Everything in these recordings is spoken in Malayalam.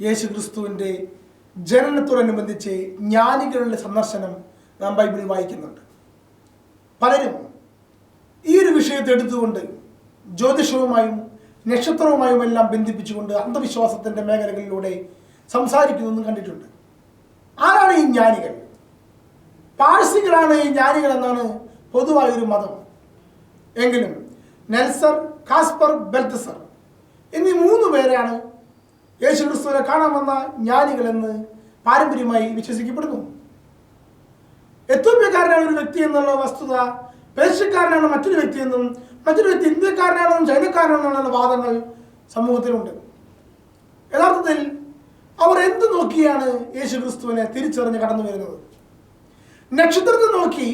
യേശു ക്രിസ്തുവിന്റെ ജനനത്തോടനുബന്ധിച്ച് ജ്ഞാനികളുടെ സന്ദർശനം നാം ബൈബിളിൽ വായിക്കുന്നുണ്ട്. പലരും ഈ ഒരു വിഷയത്തെ എടുത്തുകൊണ്ട് ജ്യോതിഷവുമായും നക്ഷത്രവുമായും എല്ലാം ബന്ധിപ്പിച്ചുകൊണ്ട് അന്ധവിശ്വാസത്തിന്റെ മേഖലകളിലൂടെ സംസാരിക്കുന്നതെന്ന് കണ്ടിട്ടുണ്ട്. ആരാണ് ഈ ജ്ഞാനികൾ? പാഴ്സികളാണ് ഈ ജ്ഞാനികൾ എന്നാണ് പൊതുവായൊരു മതം. എങ്കിലും നെൽസർ കാസ്പർ ബെൽത്തസർ എന്നീ മൂന്ന് പേരാണ് യേശു ക്രിസ്തുവിനെ കാണാൻ വന്ന ജ്ഞാനികളെന്ന് പാരമ്പര്യമായി വിശ്വസിക്കപ്പെടുന്നു. എത്യോപ്യക്കാരനാണ് ഒരു വ്യക്തി എന്നുള്ള വസ്തുത പേർഷ്യക്കാരനാണ് മറ്റൊരു വ്യക്തി എന്നും മറ്റൊരു വ്യക്തി ഇന്ത്യക്കാരനാണെന്നും ചൈനക്കാരനാണെന്നുള്ള വാദങ്ങൾ സമൂഹത്തിലുണ്ട്. യഥാർത്ഥത്തിൽ അവർ എന്ത് നോക്കിയാണ് യേശു ക്രിസ്തുവിനെ തിരിച്ചറിഞ്ഞ് കടന്നു വരുന്നത്? നക്ഷത്രത്തെ നോക്കി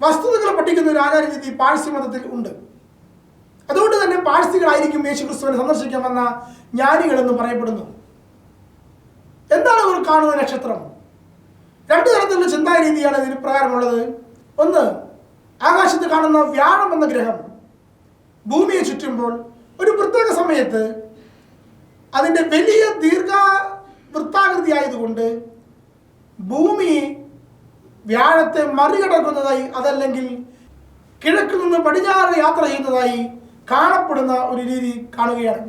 വസ്തുതകളെ പഠിക്കുന്ന ഒരു ആചാരരീതി പാഴ്സ്യ മതത്തിൽ ഉണ്ട്. അതുകൊണ്ട് തന്നെ പാഴ്സികളായിരിക്കും യേശു ക്രിസ്തുവിനെ സന്ദർശിക്കാൻ വന്ന ജ്ഞാനികളെന്ന് പറയപ്പെടുന്നു. എന്താണ് അവർ കാണുന്ന നക്ഷത്രം? രണ്ടു തരത്തിലുള്ള ചിന്താ രീതിയാണ് ഇതിന് പ്രകാരമുള്ളത്. ഒന്ന് ആകാശത്ത് കാണുന്ന വ്യാഴം എന്ന ഗ്രഹം. ഭൂമിയെ ചുറ്റുമ്പോൾ ഒരു പ്രത്യേക സമയത്ത് അതിന്റെ വലിയ ദീർഘ വൃത്താകൃതി ആയതുകൊണ്ട് ഭൂമി വ്യാഴത്തെ മറികടക്കുന്നതായി അതല്ലെങ്കിൽ കിഴക്ക് നിന്ന് പടിഞ്ഞാറ് യാത്ര ചെയ്യുന്നതായി കാണപ്പെടുന്ന ഒരു രീതി കാണുകയാണ്.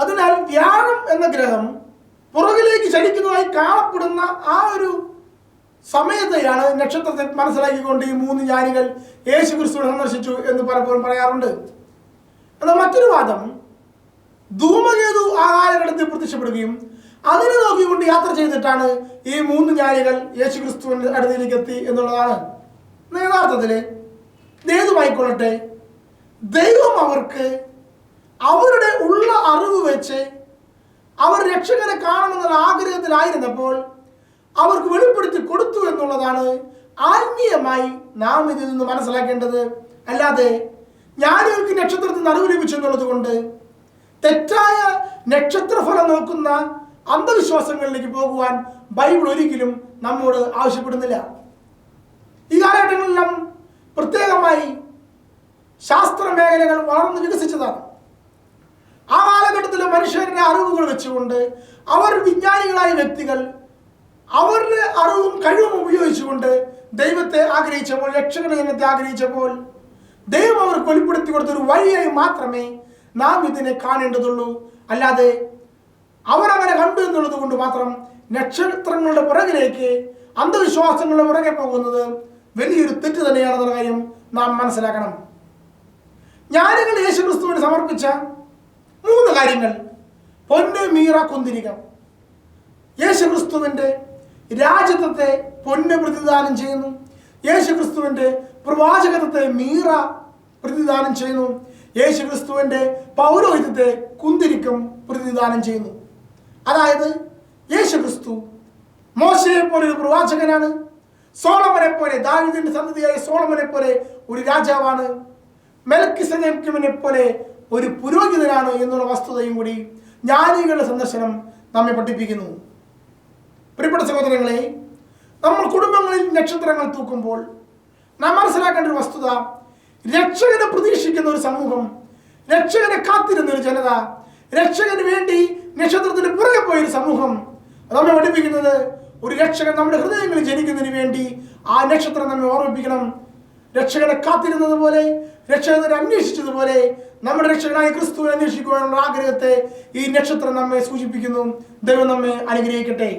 അതിനാൽ വ്യാഴം എന്ന ഗ്രഹം പുറകിലേക്ക് ചലിക്കുന്നതായി കാണപ്പെടുന്ന ആ ഒരു സമയത്തെയാണ് നക്ഷത്രത്തെ മനസ്സിലാക്കിക്കൊണ്ട് ഈ മൂന്ന് ജ്ഞാനികൾ യേശു ക്രിസ്തു സന്ദർശിച്ചു എന്ന് പലപ്പോഴും പറയാറുണ്ട്. എന്നാൽ മറ്റൊരു വാദം ധൂമകേതു ആ കാലഘട്ടത്തിൽ പ്രത്യക്ഷപ്പെടുകയും അതിനെ നോക്കിക്കൊണ്ട് യാത്ര ചെയ്തിട്ടാണ് ഈ മൂന്ന് ജ്ഞാനികൾ യേശു ക്രിസ്തുവിന്റെ അടുത്തേക്ക് എത്തി എന്നുള്ളതാണ്. യഥാർത്ഥത്തിൽ ഏതുമായിക്കൊള്ളട്ടെ ദൈവം അവർക്ക് അവരുടെ ഉള്ള അറിവ് വെച്ച് അവർ രക്ഷകനെ കാണണമെന്നുള്ള ആഗ്രഹത്തിലായിരുന്നപ്പോൾ അവർക്ക് വെളിപ്പെടുത്തി കൊടുത്തു എന്നുള്ളതാണ് ആത്മീയമായി നാം ഇതിൽ നിന്ന് മനസ്സിലാക്കേണ്ടത്. അല്ലാതെ ജ്ഞാനികൾക്ക് നക്ഷത്രത്തിൽ അറിവ് ലഭിച്ചു എന്നുള്ളത് കൊണ്ട് തെറ്റായ നക്ഷത്രഫലം നോക്കുന്ന അന്ധവിശ്വാസങ്ങളിലേക്ക് പോകുവാൻ ബൈബിൾ ഒരിക്കലും നമ്മോട് ആവശ്യപ്പെടുന്നില്ല. ഈ കാലഘട്ടങ്ങളിലെല്ലാം പ്രത്യേകമായി ശാസ്ത്ര മേഖലകൾ വളർന്ന് വികസിച്ചതാണ്. ആ കാലഘട്ടത്തിലെ മനുഷ്യരുടെ അറിവുകൾ വെച്ചുകൊണ്ട് അവർ വിജ്ഞാനികളായ വ്യക്തികൾ അവരുടെ അറിവും കഴിവും ഉപയോഗിച്ചുകൊണ്ട് ദൈവത്തെ ആഗ്രഹിച്ചപ്പോൾ രക്ഷകന ആഗ്രഹിച്ചപ്പോൾ ദൈവം അവർക്ക് വെളിപ്പെടുത്തി കൊടുത്ത ഒരു വഴിയായി മാത്രമേ നാം ഇതിനെ കാണേണ്ടതുള്ളൂ. അല്ലാതെ അവരവരെ കണ്ടു എന്നുള്ളത് കൊണ്ട് മാത്രം നക്ഷത്രങ്ങളുടെ പുറകിലേക്ക് അന്ധവിശ്വാസങ്ങളുടെ പുറകെ പോകുന്നത് വലിയൊരു തെറ്റ് തന്നെയാണെന്നുള്ള കാര്യം നാം മനസ്സിലാക്കണം. ജ്ഞാനികൾ യേശു ക്രിസ്തുവിന് സമർപ്പിച്ച മൂന്ന് കാര്യങ്ങൾ. പൊന്ന് മീറ കുന്തിരിക. യേശു ക്രിസ്തുവിന്റെ രാജ്യത്വത്തെ പൊന്ന് പ്രതിദാനം ചെയ്യുന്നു. യേശു ക്രിസ്തുവിന്റെ പ്രവാചകത്വത്തെ മീറ പ്രതിദാനം ചെയ്യുന്നു. യേശു ക്രിസ്തുവിന്റെ പൗരോഹിത്യത്തെ കുന്തിരിക്കം പ്രതിദാനം ചെയ്യുന്നു. അതായത് യേശു ക്രിസ്തു മോശയെ പോലെ ഒരു പ്രവാചകനാണ്. സോളമനെ പോലെ ദാവിദിന്റെ സന്തതിയായ സോളമനെ പോലെ ഒരു രാജാവാണ്. മെൽക്കിസനെ പോലെ ഒരു പുരോഹിതനാണ് എന്നുള്ള വസ്തുതയും കൂടി ജ്ഞാനികളുടെ സന്ദർശനം നമ്മെ പഠിപ്പിക്കുന്നു. പ്രിയപ്പെട്ട സഹോദരങ്ങളെ നമ്മൾ കുടുംബങ്ങളിൽ നക്ഷത്രങ്ങൾ തൂക്കുമ്പോൾ നാം മനസ്സിലാക്കേണ്ട ഒരു വസ്തുത രക്ഷകനെ പ്രതീക്ഷിക്കുന്ന ഒരു സമൂഹം രക്ഷകനെ കാത്തിരുന്ന ഒരു ജനത രക്ഷകന് വേണ്ടി നക്ഷത്രത്തിന് പുറകെ പോയ ഒരു സമൂഹം നമ്മെ പഠിപ്പിക്കുന്നത് ഒരു രക്ഷകൻ നമ്മുടെ ഹൃദയങ്ങളിൽ ജനിക്കുന്നതിന് വേണ്ടി ആ നക്ഷത്രം നമ്മെ ഓർമ്മിപ്പിക്കണം. രക്ഷകനെ കാത്തിരുന്നത് പോലെ രക്ഷകനെ അന്വേഷിച്ചതുപോലെ നമ്മുടെ രക്ഷകനായ ക്രിസ്തു അന്വേഷിക്കുവാനുള്ള ആഗ്രഹത്തെ ഈ നക്ഷത്രം നമ്മെ സൂചിപ്പിക്കുന്നു. ദൈവം നമ്മെ അനുഗ്രഹിക്കട്ടെ.